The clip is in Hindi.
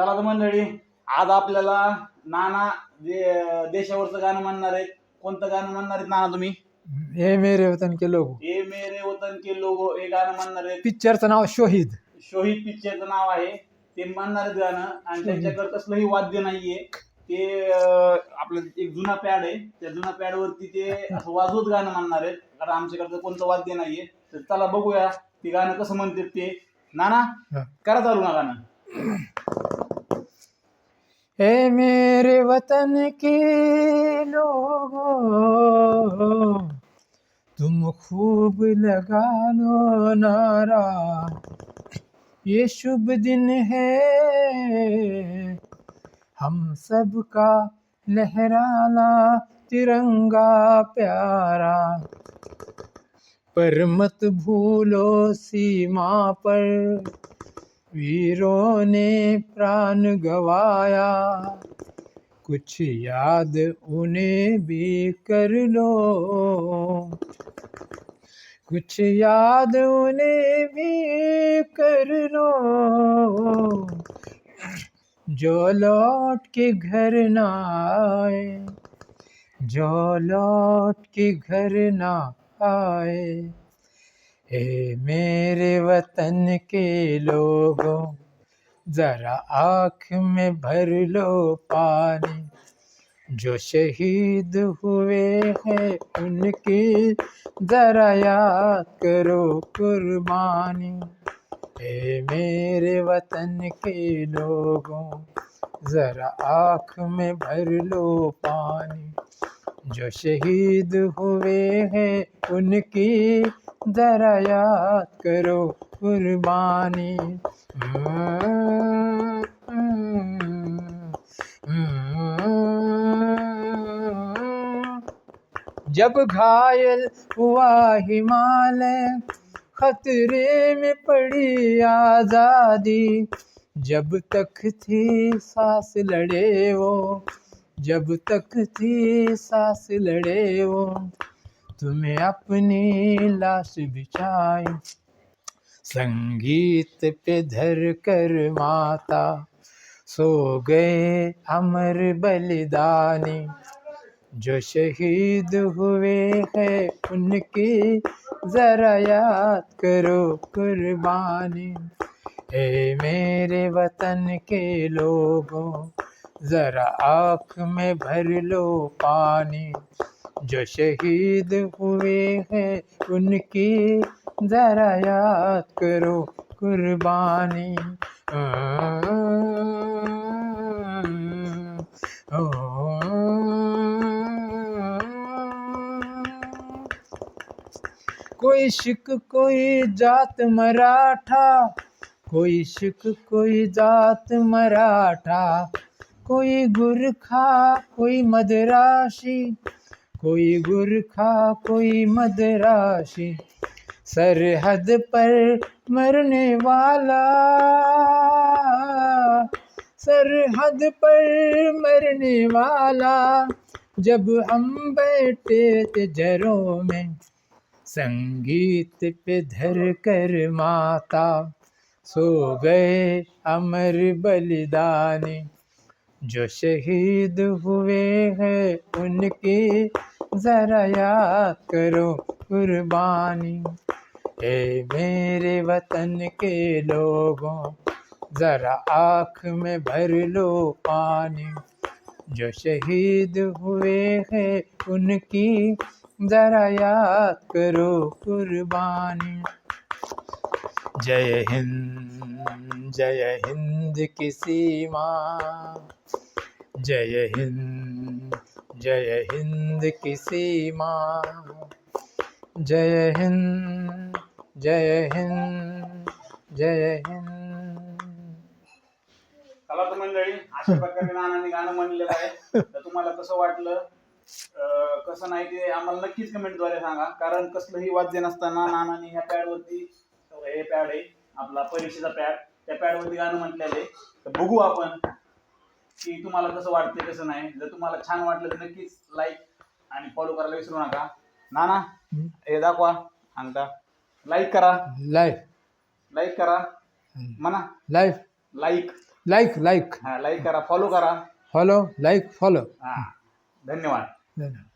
चला तर मंडळी आज आपल्याला नाना जे देशावरचं गाणं म्हणणार आहेत. कोणतं गाणं म्हणणार आहेत नाना तुम्ही? हे मेरे वतन के लोग. हे मेरे वतन के लोगो हे गाणं म्हणणार आहेत. पिक्चरचं नाव शोहिद शोहिद पिक्चरचं नाव आहे. ते म्हणणार आहेत गाणं. आणि त्यांच्याकडे कसलंही वाद्य नाहीये. ते आपलं एक जुना पॅड आहे. त्या जुना पॅड वरती ते असं वाजवत गाणं म्हणणार आहेत. कारण आमच्याकडे कोणतं वाद्य नाहीये. तर चला बघूया ते गाणं कसं म्हणतात ते. नाना. करा चालू ना गाणं. हे मेरे वतन के लोगों, तुम खूब लगा लो नारा। ये शुभ दिन है, हम सबका लहराना तिरंगा प्यारा। पर मत भूलो सीमा पर वीरों ने प्राण गवाया। कुछ याद उन्हें भी कर लो। कुछ याद उन्हें भी कर लो। जो लौट के घर ना आए, जो लौट के घर ना आए हे मेरे वतन के लोगों, जरा आँख में भर लो पानी। जो शहीद हुए हैं उनकी जरा याद करो कुर्बानी। हे मेरे वतन के लोगों, जरा आँख में भर लो पानी। जो शहीद हुए हैं, उनकी जरा याद करो कुर्बानी। जब घायल हुआ हिमालय, खतरे में पड़ी आज़ादी। जब तक थी सांस लड़े वो जब तक थी सांस लड़े वो, तुम्हें अपनी लाश बिछाई। संगीत पे धर कर माता, सो गए अमर बलिदानी। जो शहीद हुए हैं उनकी जरा याद करो कुर्बानी। हे मेरे वतन के लोगों जरा आँख में भर लो पानी। जो शहीद हुए हैं, उनकी जरा याद करो कुर्बानी। कोई शिक कोई जात मराठा। कोई शिक कोई जात मराठा। कोई गुरखा कोई मदराशी। कोई गुरखा कोई मदराशी। सरहद पर मरने वाला। सरहद पर मरने वाला। जब हम बैठे थे जरों में, संगीत पे धर कर माता। सो गए अमर बलिदानी। जो शहीद हुए हैं, उनकी जरा याद करो कुर्बानी। हे मेरे वतन के लोगों, जरा आँख में भर लो पानी। जो शहीद हुए हैं, उनकी जरा याद करो कुर्बानी। जय हिंद। जय हिंद की सीमा। जय हिंद जय हिंद की सीमा। जय हिंद जय हिंद जय हिंद। चला तर मंडळी अशा प्रकारे नानांनी गाणं म्हणलेलं आहे. तर तुम्हाला कसं वाटलं? अं, कसं नाही ते आम्हाला नक्कीच कमेंटद्वारे सांगा. कारण कसलंही वाद्य नसताना नानांनी ह्या पॅडवरती हे पॅड आहे. आपला परीक्षेचा पॅड त्या पॅडवरती गाणं म्हटलेलं आहे. तर बघू आपण की तुम्हाला कसं वाटतंय कसं नाही. जर तुम्हाला छान वाटलं तर नक्कीच लाईक आणि फॉलो करायला विसरू नका. नाना हम्म. हे दाखवा. अंगठा लाईक करा. लाईफ लाईक करा. म्हणा. लाईफ लाईक लाईक लाईक हा लाईक करा. फॉलो करा. फॉलो लाईक फॉलो हा. धन्यवाद. धन्यवाद.